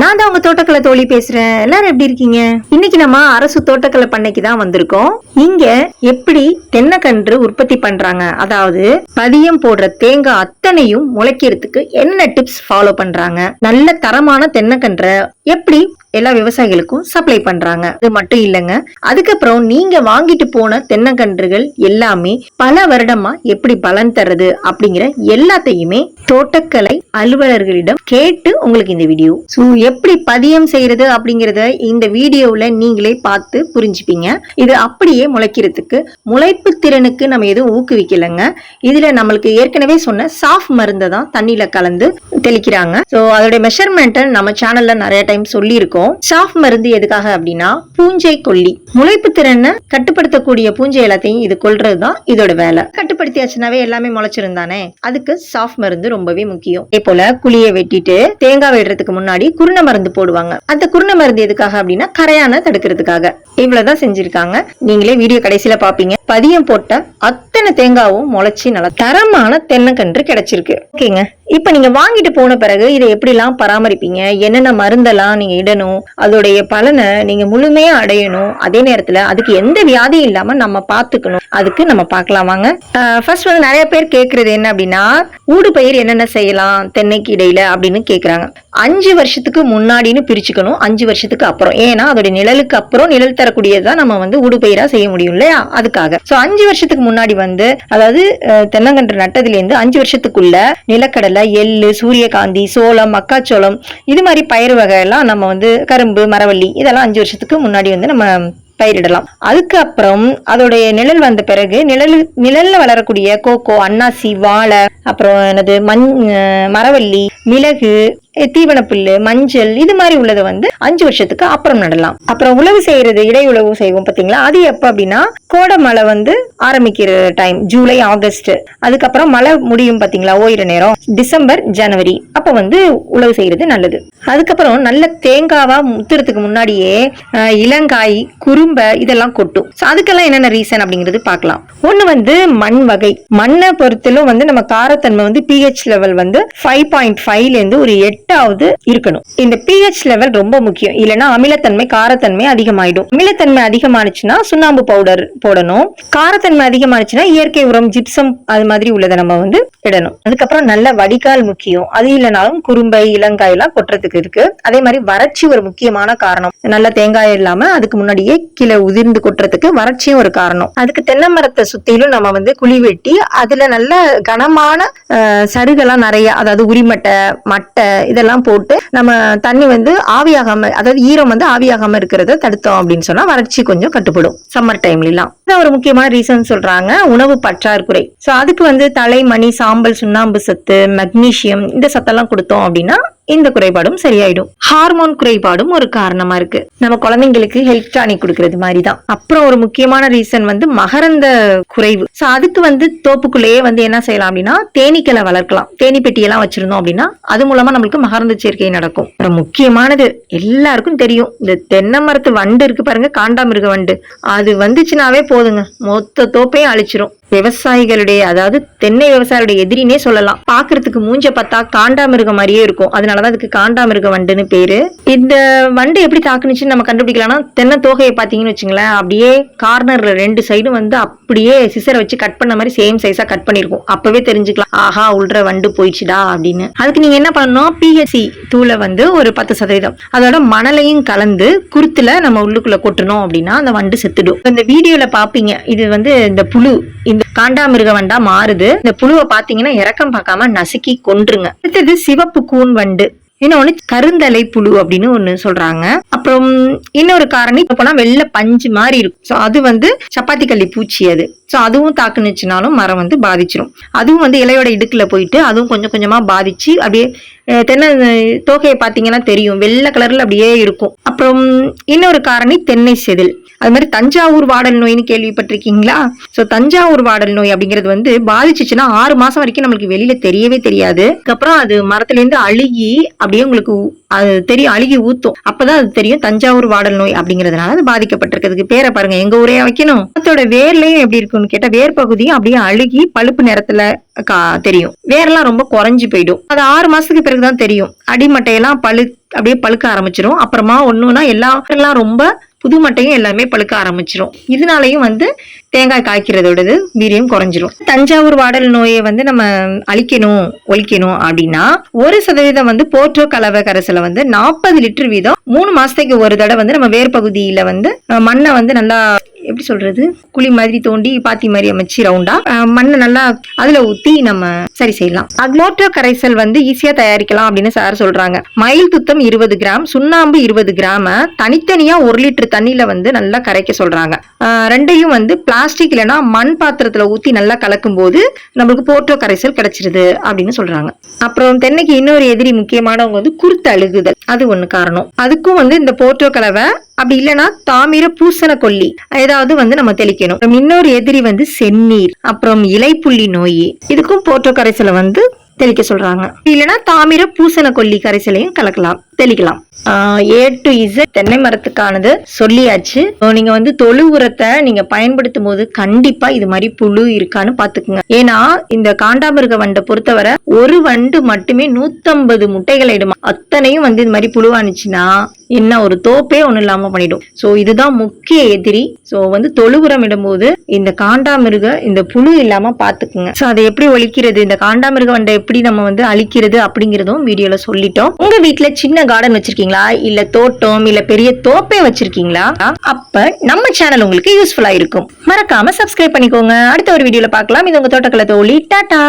நான் தான் உங்க தோட்டக்கலை தோழி பேசுறேன். எல்லாரும் எப்படி இருக்கீங்க? இன்னைக்கு நம்ம அரசு தோட்டக்கலை பண்ணைக்கு தான் வந்திருக்கோம். இங்க எப்படி தென்னைக்கன்று உற்பத்தி பண்றாங்க? அதாவது பதியம் போடுற தேங்காய் அத்தனையும் முளைக்கிறதுக்கு என்ன டிப்ஸ் ஃபாலோ பண்றாங்க? நல்ல தரமான தென்னக்கன்றை எப்படி எல்லா விவசாயிகளுக்கும் சப்ளை பண்றாங்க? அது மட்டும் இல்லைங்க. அதுக்கப்புறம் நீங்க வாங்கிட்டு போன தென்னங்கன்றுகள் எல்லாமே பல வருடமா எப்படி பலன் தருது அப்படிங்கிற எல்லாத்தையுமே தோட்டக்கலை அலுவலர்களிடம் கேட்டு உங்களுக்கு இந்த வீடியோ ஸோ எப்படி பதியம் செய்யறது அப்படிங்கறத இந்த வீடியோவில் நீங்களே பார்த்து புரிஞ்சுப்பீங்க. இது அப்படியே முளைக்கிறதுக்கு முளைப்பு திறனுக்கு நம்ம எதுவும் ஊக்குவிக்கலைங்க. இதுல நம்மளுக்கு ஏற்கனவே சொன்ன சாஃப் மருந்தை தான் தண்ணியில கலந்து தெளிக்கிறாங்க. ஸோ அதோட மெஷர்மெண்ட்டை நம்ம சேனல்ல நிறைய டைம் சொல்லியிருக்கோம். சாஃப் மருந்து எதுக்காக அப்படின்னா பூஞ்சை கொல்லி. முளைப்பு திறனை கட்டுப்படுத்தக்கூடிய பூஞ்சை எல்லாத்தையும் இது கொல்றது தான் இதோட வேலை. கட்டுப்படுத்தியாச்சுனாவே எல்லாமே முளைச்சிருந்தானே? அதுக்கு சாஃப் மருந்து ரொம்பவே முக்கியம். அதே போல குழியை வெட்டிட்டு தேங்காய் விடுறதுக்கு முன்னாடி குருண மருந்து போடுவாங்க. அந்த குருணை மருந்து எதுக்காக அப்படின்னா கரையான தடுக்கிறதுக்காக. இவ்வளவுதான் செஞ்சிருக்காங்க. நீங்களே வீடியோ கடைசியில பாப்பீங்க. பதியம் போட்ட அத்தனை தேங்காவும் முளைச்சி நல்லா தரமான தென்னங்கன்று கிடைச்சிருக்கு. ஓகேங்க. இப்ப நீங்க வாங்கிட்டு போன பிறகு இதை எப்படிலாம் பராமரிப்பீங்க? என்னென்ன மருந்தெல்லாம் நீங்க இடணும்? அதோடைய பலனை நீங்க முழுமையா அடையணும். அதே நேரத்துல அதுக்கு எந்த வியாதியும் இல்லாம நம்ம பாத்துக்கணும். அதுக்கு நம்ம பார்க்கலாம் வாங்க. ஃபர்ஸ்ட் வந்து நிறைய பேர் கேக்குறது என்ன அப்படின்னா ஊடு பயிர் என்னென்ன செய்யலாம் தென்னைக்கு இடையில அப்படின்னு கேக்குறாங்க. அஞ்சு வருஷத்துக்கு முன்னாடின்னு பிரிச்சுக்கணும். அஞ்சு வருஷத்துக்கு அப்புறம். ஏன்னா அதோட நிழலுக்கு அப்புறம் நிழல் தரக்கூடியதான் நம்ம வந்து ஊடுபயிரா செய்ய முடியும் இல்லையா? அதுக்காக. சோ அஞ்சு வருஷத்துக்கு முன்னாடி வந்து அதாவது தென்னங்கன்று நட்டதுல இருந்து அஞ்சு வருஷத்துக்குள்ள நிலக்கடலை எள்ளு சூரியகாந்தி சோளம் மக்காச்சோளம் இது மாதிரி பயிர் வகை எல்லாம் நம்ம வந்து கரும்பு மரவள்ளி இதெல்லாம் அஞ்சு வருஷத்துக்கு முன்னாடி வந்து நம்ம பயிரிடலாம். அதுக்கப்புறம் அதோடைய நிழல் வந்த பிறகு நிழல் நிழல்ல வளரக்கூடிய கோகோ அன்னாசி வாழை அப்புறம் என்னது மண் மரவள்ளி மிளகு தீவனப்புல்லு மஞ்சள் இது மாதிரி உள்ளதை வந்து அஞ்சு வருஷத்துக்கு அப்புறம் நடலாம். அப்புறம் உழவு செய்யறது இடையுழவு செய்வோம் பாத்தீங்களா அது எப்ப அப்படின்னா கோடை மழை வந்து ஆரம்பிக்கிற டைம் ஜூலை ஆகஸ்ட் அதுக்கப்புறம் மழை முடியும் பாத்தீங்களா? ஓயிர நேரம். டிசம்பர் ஜனவரி அப்ப வந்து உழவு செய்யறது நல்லது. அதுக்கப்புறம் நல்ல தேங்காவா முத்துறதுக்கு முன்னாடியே இளங்காய் குறும்ப இதெல்லாம் கொட்டும். அதுக்கெல்லாம் என்னென்ன ரீசன் அப்படிங்கிறது பார்க்கலாம். ஒண்ணு வந்து மண் வகை. மண்ணை பொறுத்திலும் வந்து நம்ம காரத்தன்மை வந்து பிஹெச் லெவல் வந்து ஃபைவ் பாயிண்ட் ஃபைவ்ல இருந்து ஒரு எட்டாவது இருக்கணும். இந்த பிஹெச் லெவல் ரொம்ப முக்கியம். இல்லைன்னா அமிலத்தன்மை காரத்தன்மை அதிகமாயிடும். அமிலத்தன்மை அதிகமானுச்சுன்னா சுண்ணாம்பு பவுடர் போடணும். காரத்தன்மை அதிகமானுச்சுன்னா இயற்கை உரம் ஜிப்சம் அது மாதிரி உள்ளதை நம்ம வந்து இடணும். அதுக்கப்புறம் நல்ல வடிகால் முக்கியம். அது இல்லைனாலும் குறும்பை இளங்காய் எல்லாம் கொட்டுறதுக்கு இருக்கு. அதே மாதிரி வறட்சி ஒரு முக்கியமான காரணம். நல்ல தேங்காய் இல்லாம அதுக்கு முன்னாடியே கீழே உதிர்ந்து கொட்டுறதுக்கு வறட்சியும் ஒரு காரணம். அதுக்கு தென்னை மரத்தை சுத்திலும் நம்ம வந்து குழி வெட்டி அதுல நல்ல கனமான சருகெல்லாம் நிறைய அதாவது உரிமட்டை மட்டை இதெல்லாம் போட்டு நம்ம தண்ணி வந்து ஆவியாகாம அதாவது ஈரம் வந்து ஆவியாகாம இருக்கிறத தடுத்தோம் அப்படின்னு சொன்னா வறட்சி கொஞ்சம் கட்டுப்படும். சம்மர் டைம்ல தான். ஒரு முக்கியமான ரீசன் சொல்றாங்க? உணவு பற்றாக்குறை. சோ அதுக்கு வந்து தலை மணி சாம்பல் சுண்ணாம்பு சத்து மெக்னீசியம் இந்த சத்தெல்லாம் கொடுத்தோம் அப்படின்னா இந்த குறைபாடும் சரியாயிடும். ஹார்மோன் குறைபாடும் ஒரு காரணமா இருக்கு. நம்ம குழந்தைங்களுக்கு ஹெல்த் டானிக் கொடுக்கறது மாதிரி தான் அப்புறம் ஒரு முக்கியமான ரீசன் வந்து மகரந்த குறைவு. சோ அதுக்கு வந்து தோப்புக்குள்ளேயே வந்து என்ன செய்யலாம் அப்படின்னா தேனீக்களை வளர்க்கலாம். தேனி பெட்டியெல்லாம் வச்சிருந்தோம் அப்படின்னா அது மூலமா நம்மளுக்கு மகரந்த சேர்க்கை நடக்கும். அப்புறம் முக்கியமானது எல்லாருக்கும் தெரியும். இந்த தென்னை மரத்து வண்டு இருக்கு பாருங்க காண்டாமிருக வண்டு. அது வந்துச்சுனாவே போதுங்க. மொத்த தோப்பையும் அழிச்சிரும். விவசாயிகளுடைய அதாவது தென்னை விவசாயிகளுடைய எதிரினே சொல்லலாம். பாக்குறதுக்கு மூஞ்ச பார்த்தா காண்டாமிருகம் மாதிரியே இருக்கும். அதனாலதான் அதுக்கு காண்டாமிருக வண்டுன்னு பேரு. இந்த வண்டு எப்படி தாக்குனுச்சுன்னு நம்ம கண்டுபிடிக்கலாம்னா தென்னை தோகையை பாத்தீங்கன்னு வச்சுங்களேன் அப்படியே கார்னர்ல ரெண்டு சைடும் வந்து அப்படியே சிசரை வச்சு கட் பண்ண மாதிரி சேம் சைஸா கட் பண்ணிருக்கும். அப்பவே தெரிஞ்சுக்கலாம். ஆஹா உள்ற வண்டு போயிடுச்சுடா அப்படின்னு. அதுக்கு நீங்க என்ன பண்ணணும்? பிஹெச்சி தூளை வந்து ஒரு பத்து சதவீதம். அதோட மணலையும் கலந்து குருத்துல நம்ம உள்ளுக்குள்ள கொட்டணும் அப்படின்னா அந்த வண்டு செத்துடும். இந்த வீடியோல பாப்பீங்க. இது வந்து இந்த புழு இந்த காண்டாமிருக வண்டா மாறுது. இந்த புழுவை பாத்தீங்கன்னா இறக்கம் பார்க்காம நசுக்கி கொன்றுங்க. அடுத்தது சிவப்பு கூன் வண்டு. இன்னொன்னு கருந்தலை புழு அப்படின்னு ஒண்ணு சொல்றாங்க. அப்புறம் இன்னொரு காரணி இப்ப போனா வெள்ள பஞ்சு மாதிரி இருக்கும். ஸோ அது வந்து சப்பாத்தி கள்ளி பூச்சி அது. ஸோ அதுவும் தாக்குனுச்சுனாலும் மரம் வந்து பாதிச்சிடும் அதுவும் வந்து இலையோட இடுக்கில் போயிட்டு அதுவும் கொஞ்சம் கொஞ்சமாக பாதிச்சு அப்படியே தென்னை தோகையை பார்த்தீங்கன்னா தெரியும். வெள்ளை கலரில் அப்படியே இருக்கும். அப்புறம் இன்னொரு காரணி தென்னை செதில். அது மாதிரி தஞ்சாவூர் வாடல் நோய்னு கேள்விப்பட்டிருக்கீங்களா? ஸோ தஞ்சாவூர் வாடல் நோய் அப்படிங்கிறது வந்து பாதிச்சுச்சுன்னா ஆறு மாதம் வரைக்கும் நம்மளுக்கு வெளியில் தெரியவே தெரியாது. அதுக்கப்புறம் அது மரத்துலேருந்து அழுகி அப்படியே உங்களுக்கு ஊ- அது தெரியும் அழுகி ஊத்தும். அப்பதான் அது தெரியும் தஞ்சாவூர் வாடல் நோய் அப்படிங்கிறதுனால அது பாதிக்கப்பட்டிருக்கிறதுக்கு பேரை பாருங்க. எங்க ஊரே வைக்கணும். அதோட வேர்லையும் எப்படி இருக்கும்? இருக்கும்னு கேட்டா வேர் பகுதியும் அப்படியே அழுகி பழுப்பு நிறத்துல கா- தெரியும். வேரெல்லாம் ரொம்ப குறைஞ்சு போயிடும். அது ஆறு மாசத்துக்கு பிறகுதான் தெரியும். அடிமட்டையெல்லாம் பழு அப்படியே பழுக்க ஆரம்பிச்சிடும் அப்புறமா ஒண்ணுனா எல்லாம் ரொம்ப புது மட்டையும் எல்லாமே பழுக்க ஆரம்பிச்சிடும் இதனாலையும் வந்து தேங்காய் காய்க்கிறதோடது வீரியம் குறைஞ்சிரும். தஞ்சாவூர் வாடல் நோயை வந்து நம்ம அழிக்கணும் ஒழிக்கணும் அப்படின்னா ஒரு சதவீதம் வந்து போற்றோ கலவை கரைசலை வந்து நாற்பது லிட்டர் வீதம் மூணு மாசத்துக்கு ஒரு தடவை வந்து நம்ம வேர் பகுதியில வந்து மண்ணை வந்து நல்லா எப்படி சொல்றது? குழி மாதிரி தோண்டி பாத்தி மாதிரி அமைச்சு ரவுண்டா மண்ணை நல்லா அதுல ஊத்தி நம்ம சரி செய்யலாம். அக்மோட்டோ கரைசல் வந்து ஈஸியா தயாரிக்கலாம் அப்படின்னு சார் சொல்றாங்க. மயில் துத்தம் இருபது கிராம் சுண்ணாம்பு இருபது கிராம தனித்தனியா ஒரு லிட்டர் தண்ணியில வந்து நல்லா கரைக்க சொல்றாங்க. ரெண்டையும் வந்து பிளாஸ்டிக் இல்லைன்னா மண் பாத்திரத்துல ஊத்தி நல்லா கலக்கும் போது நம்மளுக்கு போட்டோ கரைசல் கிடைச்சிருது அப்படின்னு சொல்றாங்க. அப்புறம் தென்னைக்கு இன்னொரு எதிரி முக்கியமானவங்க வந்து குருத்து அழுகுதல். அது ஒண்ணு காரணம். அதுக்கும் வந்து இந்த போட்டோ கலவை அப்படி இல்லைன்னா தாமிர பூசண கொல்லி ஏதாவது வந்து நம்ம தெளிக்கணும். இன்னொரு எதிரி வந்து செந்நீர் அப்புறம் இலைப்புள்ளி நோய். இதுக்கும் போட்டோ கரைசலை வந்து தெளிக்க சொல்றாங்க. இல்லைன்னா தாமிர பூசண கொல்லி கரைசலையும் கலக்கலாம் தெளிக்கலாம். ஏ டு இசட் தென்னை மரத்துக்கானது சொல்லியாச்சு. நீங்க வந்து தொழு உரத்தை நீங்க பயன்படுத்தும் போது கண்டிப்பா இது மாதிரி புழு இருக்கான்னு பாத்துக்குங்க. ஏன்னா இந்த காண்டாமிருக வண்டை பொறுத்தவரை ஒரு வண்டு மட்டுமே நூத்தம்பது முட்டைகளை இடுமா. அத்தனையும் வந்து இது மாதிரி புழுவானுச்சுன்னா என்ன ஒரு தோப்பே ஒன்றும் இல்லாமல் பண்ணிடும். ஸோ இதுதான் முக்கிய எதிரி. ஸோ வந்து தொழு உரம் இடும்போது இந்த காண்டாமிருக இந்த புழு இல்லாமல் பார்த்துக்குங்க ஸோ அதை எப்படி ஒழிக்கிறது? இந்த காண்டாமிருக வண்டை எப்படி நம்ம வந்து அழிக்கிறது அப்படிங்கிறதும் வீடியோவில் சொல்லிட்டோம். உங்கள் வீட்டில் சின்ன கார்டன் வச்சிருக்கீங்களா? இல்லை தோட்டம் இல்லை பெரிய தோப்பே வச்சிருக்கீங்களா? அப்போ நம்ம சேனல் உங்களுக்கு யூஸ்ஃபுல்லாக இருக்கும். மறக்காமல் சப்ஸ்கிரைப் பண்ணிக்கோங்க. அடுத்த ஒரு வீடியோவில் பார்க்கலாம். இது உங்கள் தோட்டக்கலை தோழி. டாட்டா